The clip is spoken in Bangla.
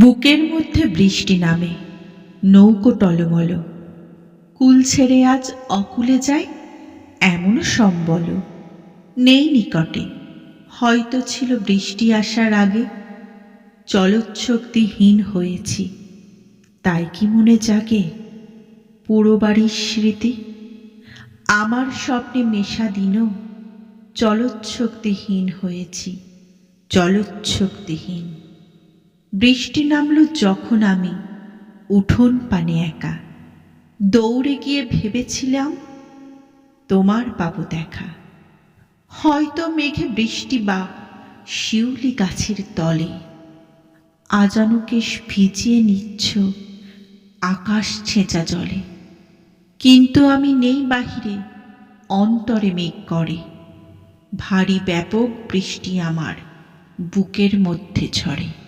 বুকের মধ্যে বৃষ্টি নামে, নৌকো টলমল। কুল ছেড়ে আজ অকুলে যায় এমন সম্বল। নেই নিকটে, হয়তো ছিল বৃষ্টি আসার আগে। চলচ্ছক্তিহীন হয়েছি, তাই কি মনে জাগে পুরো বাড়ির স্মৃতি? আমার স্বপ্নে মেশা দিনও চলচ্ছক্তিহীন হয়েছি, চলচ্ছক্তিহীন। বৃষ্টি নামল যখন আমি, উঠোন পানে একা। দৌড়ে গিয়ে ভেবেছিলাম, তোমার পাবো দেখা। হয়তো মেঘে বৃষ্টি বা শিউলি গাছের তলে। আজানুকেশ ভিজিয়ে নিচ্ছ, আকাশ ছেঁচা জলে। কিন্তু আমি নেই বাহিরে, অন্তরে মেঘ করে। ভারী ব্যাপক বৃষ্টি আমার বুকের মধ্যে ঝরে।